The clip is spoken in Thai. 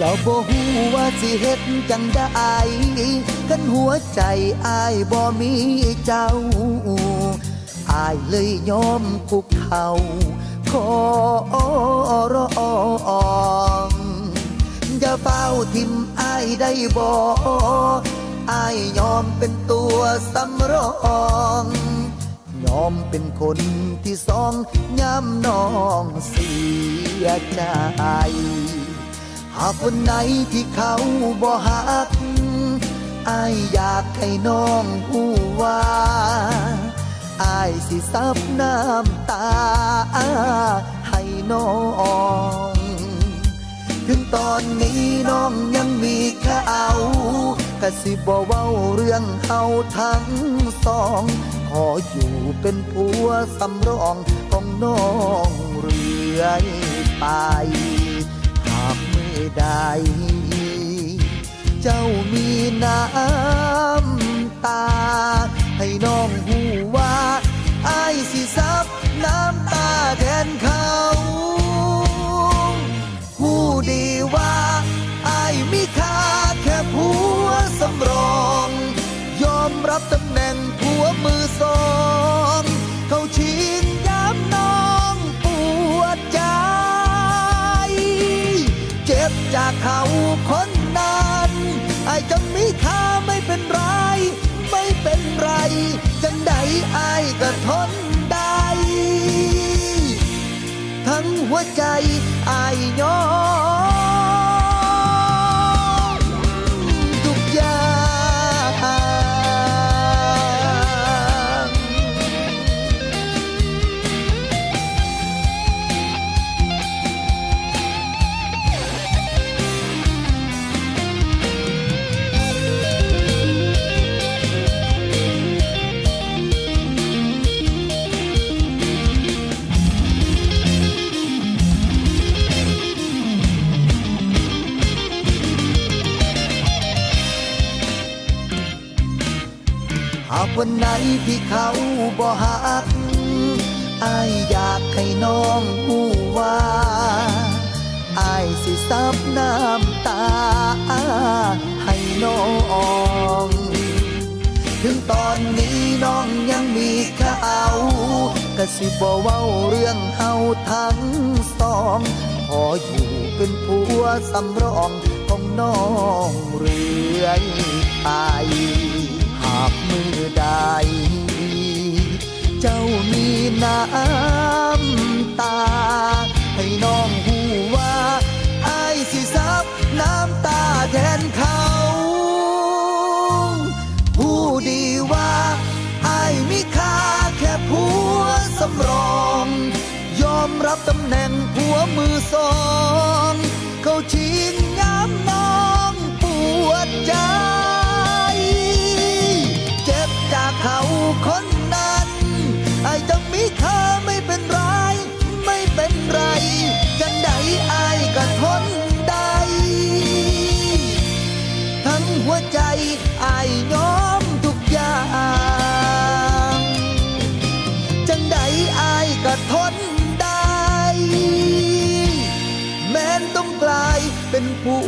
จ้าบ่ฮู้ว่าสิเฮ็ดจังได้กันหัวใจอายบ่มีเจ้าอายเลยยอมคุกเข่าขอร้องอย่าเฝ้าทิมอายได้บ่อายยอมเป็นตัวสำรองยอมเป็นคนที่สองย้ำน้องเสียใจ หากวันไหนที่เขาบ่หักอายอยากให้น้องผู้ว่าอายสิซับน้ำตา ให้น้องถึงตอนนี้น้องยังมีเขากะสิบ่เว้าเรื่องเฮาทั้งสอง ขออยู่เป็นผัวสำรองของน้องเรื่อยไป ใด เจ้ามีน้ำตา ให้น้องหูว่าอายสิซับน้ำตาแทนเขาหูดีว่าอายมีค่าแค่ผัวสำรอง ยอมรับตำ จากเขาคนนั้นไอ้จะมีค่าไม่เป็นไร ไม่เป็นไร จังใดไอ้ายก็ทนได้ ทั้งหัวใจอายยอม วันไหนที่เขาบ่หักอายอยากให้น้องหูว่าอายสิซับน้ำตา ให้น้องถึงตอนนี้น้องยังมีเขากะสิบ่เว้าเรื่องเฮาทั้งสอง ขออยู่เป็นผัวสำรองของน้องเรื่อยไป หากมือใด เจ้ามีน้ำตา ให้น้องหูว่าอายสิซับน้ำตาแทนเขาผู้ดีว่าไอายมีค่าแค่ผัวสำรอง ยอมรับตำแหน่งผัวมือสอง งใดอายก็ทนได้ แม้นต้องกลายเป็นผู้